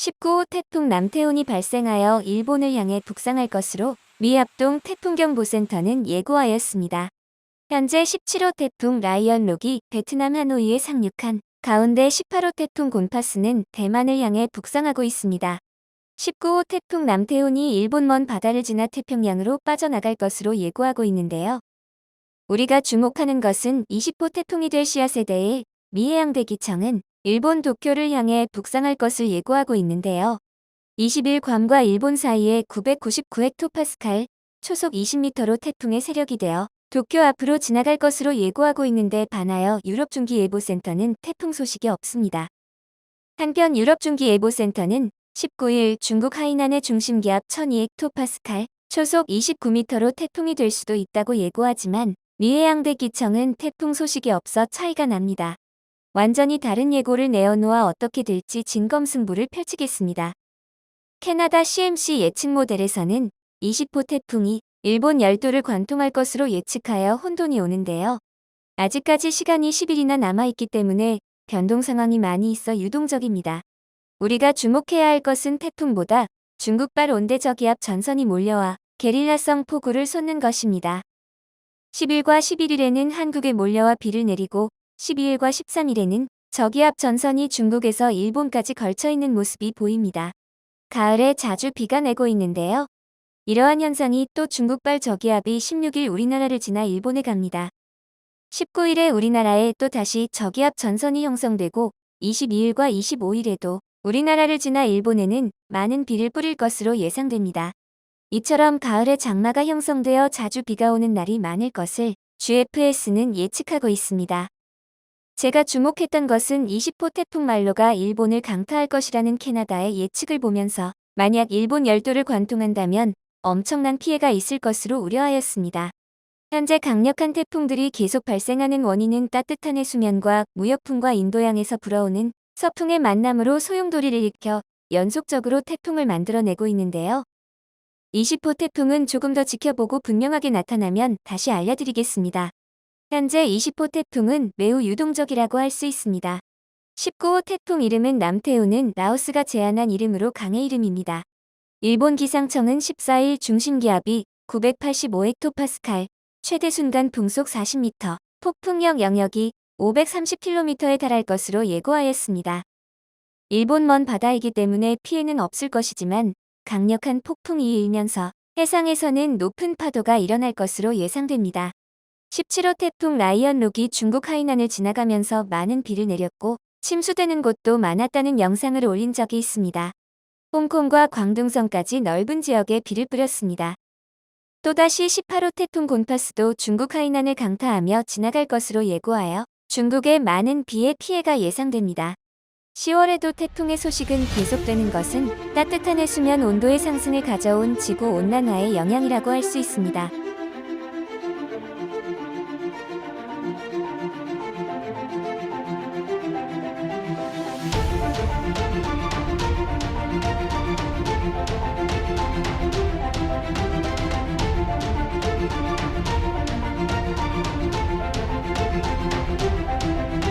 19호 태풍 남태운이 발생하여 일본을 향해 북상할 것으로 미합동 태풍경보센터는 예고하였습니다. 현재 17호 태풍 라이언록이 베트남 하노이에 상륙한 가운데 18호 태풍 곤파스는 대만을 향해 북상하고 있습니다. 19호 태풍 남태운이 일본 먼 바다를 지나 태평양으로 빠져나갈 것으로 예고하고 있는데요. 우리가 주목하는 것은 20호 태풍이 될 씨앗세대의 미해양 대기청은 일본 도쿄를 향해 북상할 것을 예고하고 있는데요. 20일 괌과 일본 사이에 999헥토파스칼, 초속 20m로 태풍의 세력이 되어 도쿄 앞으로 지나갈 것으로 예고하고 있는데 반하여 유럽중기예보센터는 태풍 소식이 없습니다. 한편 유럽중기예보센터는 19일 중국 하이난의 중심기압 1002헥토파스칼, 초속 29m로 태풍이 될 수도 있다고 예고하지만 미해양대기청은 태풍 소식이 없어 차이가 납니다. 완전히 다른 예고를 내어놓아 어떻게 될지 진검승부를 펼치겠습니다. 캐나다 CMC 예측 모델에서는 20호 태풍이 일본 열도를 관통할 것으로 예측하여 혼돈이 오는데요. 아직까지 시간이 10일이나 남아있기 때문에 변동 상황이 많이 있어 유동적입니다. 우리가 주목해야 할 것은 태풍보다 중국발 온대저기압 전선이 몰려와 게릴라성 폭우를 쏟는 것입니다. 10일과 11일에는 한국에 몰려와 비를 내리고 12일과 13일에는 저기압 전선이 중국에서 일본까지 걸쳐 있는 모습이 보입니다. 가을에 자주 비가 내고 있는데요. 이러한 현상이 또 중국발 저기압이 16일 우리나라를 지나 일본에 갑니다. 19일에 우리나라에 또 다시 저기압 전선이 형성되고 22일과 25일에도 우리나라를 지나 일본에는 많은 비를 뿌릴 것으로 예상됩니다. 이처럼 가을에 장마가 형성되어 자주 비가 오는 날이 많을 것을 GFS는 예측하고 있습니다. 제가 주목했던 것은 20호 태풍 말로가 일본을 강타할 것이라는 캐나다의 예측을 보면서 만약 일본 열도를 관통한다면 엄청난 피해가 있을 것으로 우려하였습니다. 현재 강력한 태풍들이 계속 발생하는 원인은 따뜻한 해수면과 무역풍과 인도양에서 불어오는 서풍의 만남으로 소용돌이를 일으켜 연속적으로 태풍을 만들어내고 있는데요. 20호 태풍은 조금 더 지켜보고 분명하게 나타나면 다시 알려드리겠습니다. 현재 20호 태풍은 매우 유동적이라고 할 수 있습니다. 19호 태풍 이름은 남태우는 라오스가 제안한 이름으로 강의 이름입니다. 일본 기상청은 14일 중심기압이 985헥토파스칼, 최대 순간 풍속 40m, 폭풍력 영역이 530km에 달할 것으로 예고하였습니다. 일본 먼 바다이기 때문에 피해는 없을 것이지만 강력한 폭풍이 일면서 해상에서는 높은 파도가 일어날 것으로 예상됩니다. 17호 태풍 라이언 록이 중국 하이난을 지나가면서 많은 비를 내렸고 침수되는 곳도 많았다는 영상을 올린 적이 있습니다. 홍콩과 광둥성까지 넓은 지역에 비를 뿌렸습니다. 또다시 18호 태풍 곤파스도 중국 하이난을 강타하며 지나갈 것으로 예고하여 중국에 많은 비의 피해가 예상됩니다. 10월에도 태풍의 소식은 계속되는 것은 따뜻한 해수면 온도의 상승을 가져온 지구 온난화의 영향이라고 할 수 있습니다.